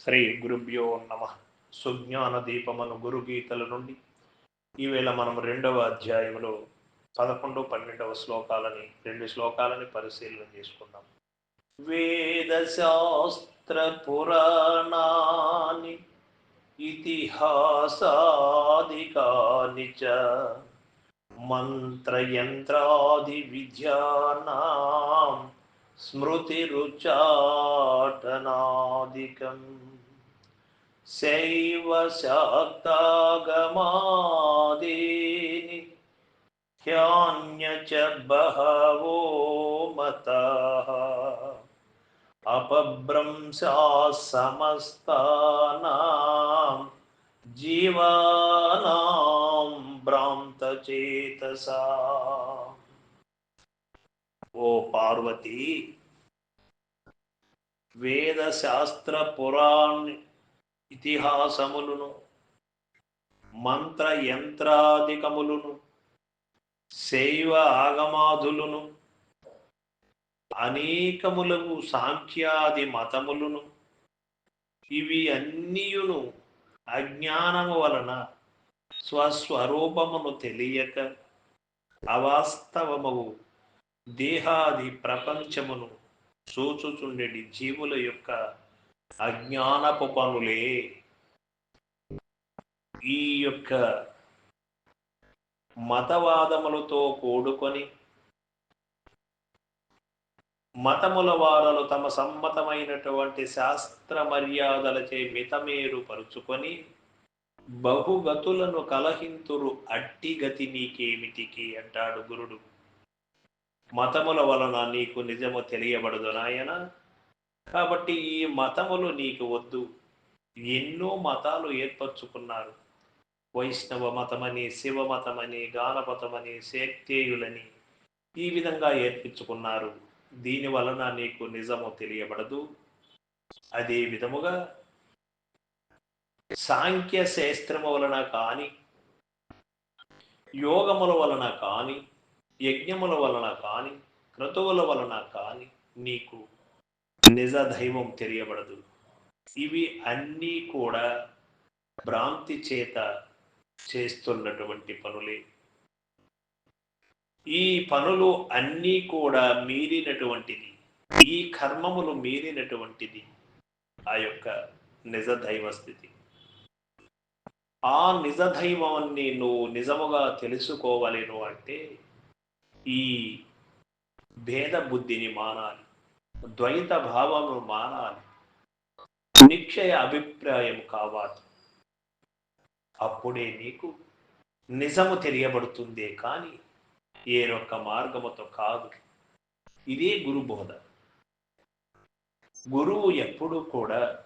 శ్రీ గురుభ్యో నమ. సుజ్ఞాన దీపమను గురుగీతల నుండి ఈవేళ మనం రెండవ అధ్యాయంలో పదకొండు పన్నెండవ శ్లోకాలని రెండు శ్లోకాలని పరిశీలన చేసుకుందాం. వేదశాస్త్ర పురాణాని ఇతిహాసాదికాని చ మంత్రయంత్రాది విద్యానాం రుచాటనా साधिकम् सैव ह्यान्य च बहवो मतः। अपभ्रंशाः समस्तानां जीवानां भ्रान्तचेतसा ओ पार्वती శాస్త్ర పురాణ ఇతిహాసములను మంత్ర యంత్రాధికములను శైవ ఆగమాధులను అనేకములకు సాంఖ్యాది మతములను ఇవి అన్నియును అజ్ఞానము వలన స్వస్వరూపమును తెలియక అవాస్తవము దేహాది ప్రపంచమును చూచుచుండెడి జీవుల యొక్క అజ్ఞానపు పనులే. ఈ యొక్క మతవాదములతో కూడుకొని మతముల వారలు తమ సమ్మతమైనటువంటి శాస్త్ర మర్యాదలచే మితమేరు పరుచుకొని బహుగతులను కలహింతురు అట్టి గతి నీకేమిటికి అంటాడు గురుడు. మతముల వలన నీకు నిజము తెలియబడదు నాయన. కాబట్టి ఈ మతములు నీకు వద్దు. ఎన్నో మతాలు ఏర్పరచుకున్నారు. వైష్ణవ మతమని శివ మతమని గానపతమని శక్తేయులని ఈ విధంగా ఏర్పించుకున్నారు. దీని వలన నీకు నిజము తెలియబడదు. అదే విధముగా సాంఖ్య శాస్త్రము వలన కానీ యోగముల వలన కానీ యజ్ఞముల వలన కాని క్రతువుల వలన కాని నీకు నిజ దైవం తెలియబడదు. ఇవి అన్నీ కూడా భ్రాంతి చేత చేస్తున్నటువంటి పనులే. ఈ పనులు అన్నీ కూడా మీరినటువంటిది ఈ కర్మములు మీరినటువంటిది ఆ యొక్క నిజ దైవ స్థితి. ఆ నిజ దైవాన్ని నువ్వు నిజముగా తెలుసుకోవలేను అంటే ఈ భేద బుద్ధిని మానాలి ద్వైత భావమును మానాలి నిక్షయ అభిప్రాయం కావాలి. అప్పుడే నీకు నిజము తెలియబడుతుందే కానీ ఏ ఒక్క మార్గముతో కాదు. ఇదే గురు బోధ. గురువు ఎప్పుడూ కూడా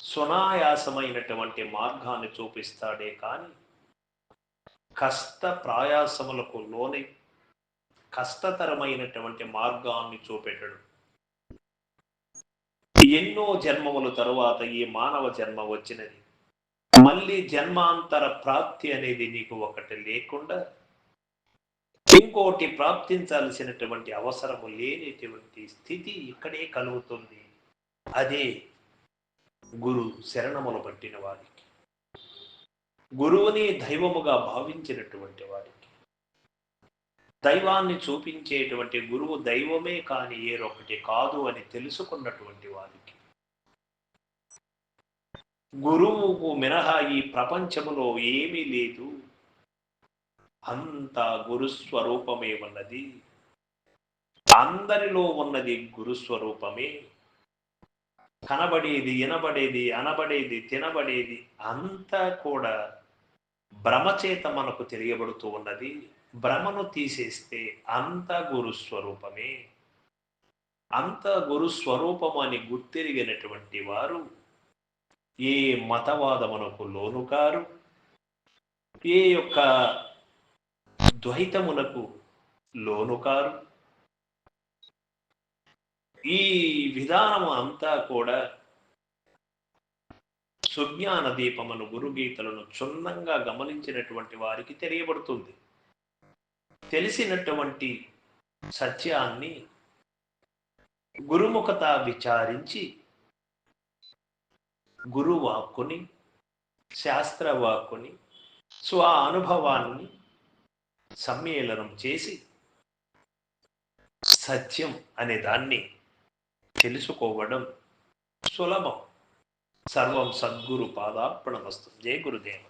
సునాయాసమైనటువంటి మార్గాన్ని చూపిస్తాడే కానీ కష్ట ప్రయాసములకు లోనే కష్టతరమైనటువంటి మార్గాన్ని చూపెట్టడు. ఎన్నో జన్మముల తరువాత ఈ మానవ జన్మ వచ్చినది. మళ్ళీ జన్మాంతర ప్రాప్తి అనేది నీకు ఒకటి లేకుండా ఇంకోటి ప్రాప్తించాల్సినటువంటి అవసరము లేనిటువంటి స్థితి ఇక్కడే కలుగుతుంది. అదే గురు శరణములు పట్టిన వారికి. గురువుని దైవముగా భావించినటువంటి వారికి దైవాన్ని చూపించేటువంటి గురువు దైవమే కాని ఏరొకటి కాదు అని తెలుసుకున్నటువంటి వారికి గురువుకు మినహా ఈ ప్రపంచములో ఏమీ లేదు. అంత గురుస్వరూపమే ఉన్నది. అందరిలో ఉన్నది గురుస్వరూపమే. కనబడేది వినబడేది అనబడేది తినబడేది అంతా కూడా భ్రమచేత మనకు తెలియబడుతూ ఉన్నది భ్రమను తీసేస్తే అంత గురుస్వరూపమే అంత గురుస్వరూపం అని గుర్తిరిగినటువంటి వారు ఏ మతవాదమునకు లోను కారు ఏ యొక్క ద్వైతమునకు లోను కారు. ఈ విధానము అంతా కూడా సుజ్ఞాన దీపమును గురుగీతలను క్షుణ్ణంగా గమనించినటువంటి వారికి తెలియబడుతుంది. తెలిసినటువంటి సత్యాన్ని గురుముఖత విచారించి గురువాక్కుని శాస్త్రవాక్కుని స్వ అనుభవాన్ని సమ్మేళనం చేసి సత్యం అనే దాన్ని తెలుసుకోవడం సులభం. సర్వం సద్గురు పాదార్పణమస్తు. జయ గురుదేవ.